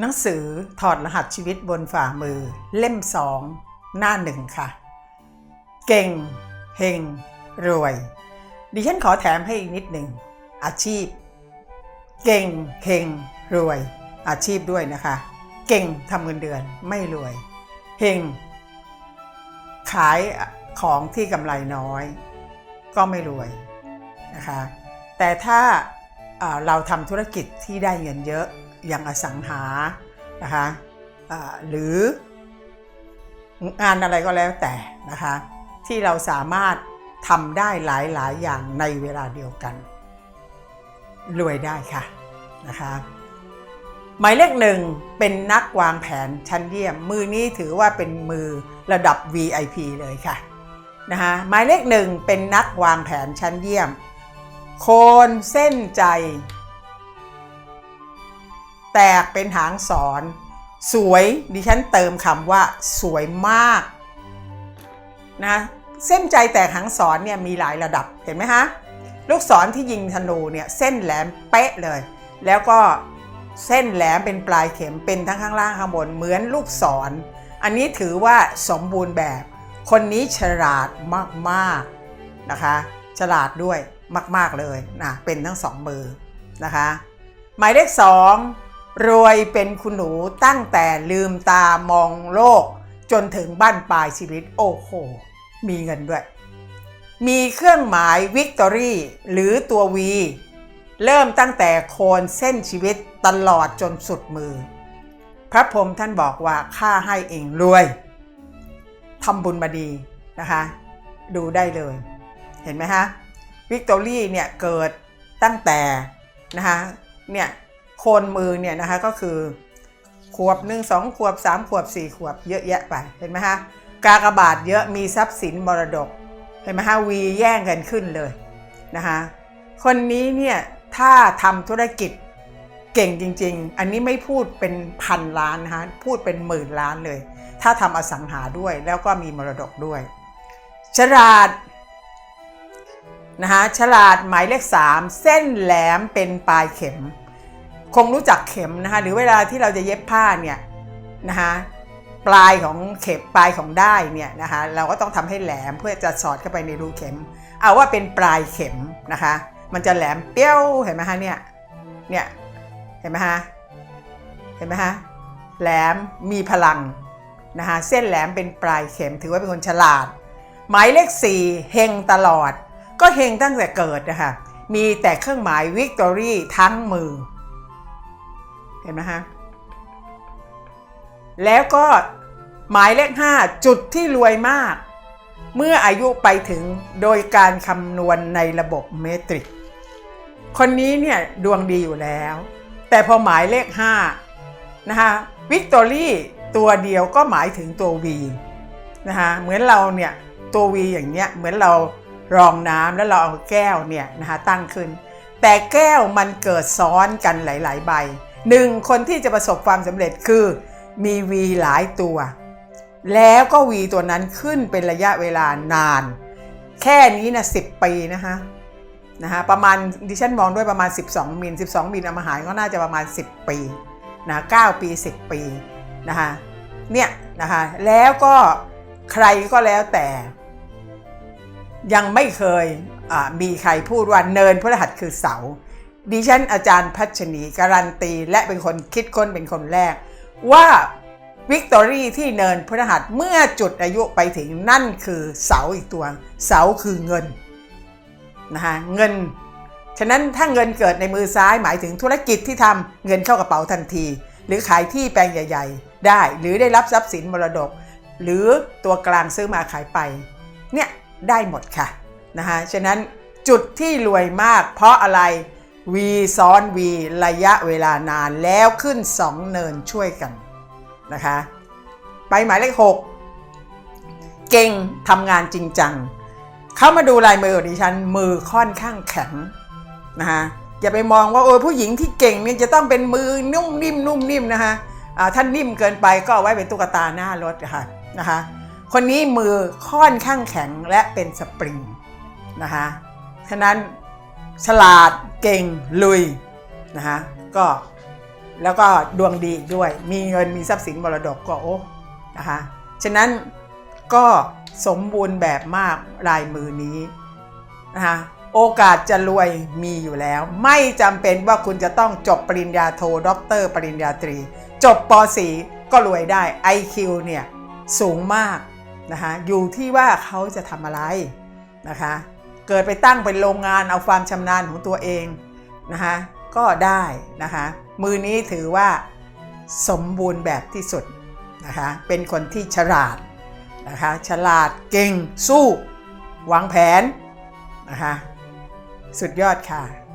หนังสือถอดรหัสชีวิตบนฝ่ามือ เล่มสองหน้าหนึ่งค่ะ เก่ง เฮง รวย ดิฉันขอแถมให้อีกนิดหนึ่ง อาชีพ เก่ง เฮง รวย อาชีพด้วยนะคะ เก่งทำเงินเดือนไม่รวย เฮง ขายของที่กำไรน้อย ก็ไม่รวยนะคะ แต่ถ้าเราทำธุรกิจที่ได้เงินเยอะ อย่างอสังหานะคะหรืองานอะไรก็แล้วแต่นะคะที่เราสามารถทำได้หลายๆ อย่างในเวลาเดียวกัน รวยได้ค่ะนะคะหมายเลขหนึ่งเป็นนักวางแผนชั้นเยี่ยม มือนี้ถือว่าเป็นมือระดับ VIP เลยค่ะนะคะหมายเลขหนึ่งเป็นนักวางแผนชั้นเยี่ยม โคนเส้นใจ แตกเป็นหางสอน สวยดิฉันเติมคำว่าสวยมากนะเส้นใจแตกหางสอนเนี่ยมีหลายระดับเห็นไหมฮะลูกศรที่ยิงธนูเนี่ยเส้นแหลมเป๊ะเลย แล้วก็เส้นแหลมเป็นปลายเข็มเป็นทั้งข้างล่างข้างบนเหมือนลูกศรอันนี้ถือว่าสมบูรณ์แบบ คนนี้ฉลาดมากๆนะคะ ฉลาดด้วยมาก ๆเลยนะเป็นทั้งสองมือนะคะ หมายเลขสอง รวยเป็นคุณหนูตั้งแต่ลืมตามองโลก จนถึงบ้านปลายชีวิตโอ้โห มีเงินด้วย มีเครื่องหมายวิกตอรี่หรือตัว V เริ่มตั้งแต่โคนเส้นชีวิตตลอดจนสุดมือ พระพรหมท่านบอกว่าข้าให้เองรวยทำบุญมาดีนะคะ ดูได้เลยเห็นไหมฮะวิกตอรี่เนี่ยเกิดตั้งแต่นะคะเนี่ย คนมือเนี่ยนะคะก็คือขวบหนึ่งสองขวบสามขวบสี่ขวบเยอะแยะไปเห็นไหมฮะกากบาทเยอะมีทรัพย์สินมรดกเห็นไหมฮะวีแย่งกันขึ้นเลยนะคะคนนี้เนี่ยถ้าทำธุรกิจเก่งจริง ๆ อันนี้ไม่พูดเป็นพันล้านนะคะพูดเป็นหมื่นล้านเลย ถ้าทำอสังหาด้วยแล้วก็มีมรดกด้วย ฉลาดนะคะฉลาดหมายเลข 3 เส้นแหลมเป็นปลายเข็ม คงรู้จักเข็มนะคะ หรือเวลาที่เราจะเย็บผ้าเนี่ยนะคะปลายของเข็มปลายของได้ายเนี่ยนะคะเราก็ต้องทำให้แหลมเพื่อจะสอดเข้าไปในรูเข็ม เอาว่าเป็นปลายเข็มนะคะ มันจะแหลมเปี้ยวเห็นไหมคะเนี่ยเนี่ยเห็นไหมคะเห็นไหมคะแหลมมีพลังนะคะเส้นแหลมเป็นปลายเข็มถือว่าเป็นคนฉลาด หมายเลข4เฮงตลอด ก็เฮงตั้งแต่เกิดนะคะมีแต่เครื่องหมายวิกตอรี่ทั้งมือ เห็นไหมฮะแล้วก็หมายเลข 5 จุดที่รวยมาก เมื่ออายุไปถึงโดยการคำนวณในระบบเมตริก คนนี้เนี่ยดวงดีอยู่แล้ว แต่พอหมายเลข 5 นะคะวิกตอรี่ตัวเดียวก็หมายถึงตัว V นะคะเหมือนเราเนี่ยตัว V อย่างเงี้ยเหมือนเรารองน้ำแล้วเราเอาแก้วเนี่ยนะคะตั้งขึ้น แต่แก้วมันเกิดซ้อนกันหลาย ๆ ใบ หนึ่งคนที่จะประสบความสำเร็จคือมี V หลายตัว แล้วก็ V ตัวนั้นขึ้นเป็นระยะเวลานาน แค่นี้นะ10ปีนะคะนะคะประมาณดิฉันมองด้วยประมาณ 12 มิล 12 มิลเอามาหารก็น่าจะประมาณ 10 ปีนะ9ปี 10 ปีนะคะเนี่ยนะคะแล้วก็ใครก็แล้วแต่ ยังไม่เคยมีใครพูดว่าเนินพฤหัสคือเสา ดิฉันอาจารย์พัชนีการันตี และเป็นคนคิดค้นเป็นคนแรก ว่าวิกตอรี่ที่เนินพฤหัสเมื่อจุดอายุไปถึงนั่นคือเสาอีกตัว เสาคือเงินนะคะเงิน ฉะนั้นถ้าเงินเกิดในมือซ้ายหมายถึงธุรกิจที่ทำเงินเข้ากระเป๋าทันที หรือขายที่แปลงใหญ่ ๆ ได้หรือได้รับทรัพย์สินมรดก หรือตัวกลางซื้อมาขายไป เนี่ยได้หมดค่ะนะคะฉะนั้นจุดที่รวยมากเพราะอะไร V ซ้อน V ระยะเวลานานแล้วขึ้น 2 เนินช่วยกันนะคะ ไปหมายเลข 6 เก่งทำงานจริงจัง เข้ามาดูลายมือของดิฉัน มือค่อนข้างแข็งนะคะอย่าไปมองว่าโอ้ผู้หญิงที่เก่งเนี่ยจะต้องเป็นมือนุ่มนิ่มนุ่มนิ่มนะคะท่านนิ่มเกินไปก็เอาไว้เป็นตุ๊กตาหน้ารถค่ะนะคะคนนี้มือค่อนข้างแข็งและเป็นสปริงนะคะฉะนั้น ฉลาดเก่งลุยนะคะก็แล้วก็ดวงดีด้วย มีเงินมีทรัพย์สินมรดกก็โอ้นะคะฉะนั้นก็สมบูรณ์แบบมากลายมือนี้นะคะโอกาสจะรวยมีอยู่แล้ว ไม่จำเป็นว่าคุณจะต้องจบปริญญาโทด็อกเตอร์ปริญญาตรี จบป .4 ก็รวยได้ IQ เนี่ยสูงมากนะคะอยู่ที่ว่าเขาจะทำอะไรนะคะ เกิดไปตั้งเป็นโรงงานเอาความชำนาญของตัวเองนะคะก็ได้นะคะมือนี้ถือว่าสมบูรณ์แบบที่สุดนะคะเป็นคนที่ฉลาดนะคะฉลาดเก่งสู้ วางแผนนะคะสุดยอดค่ะ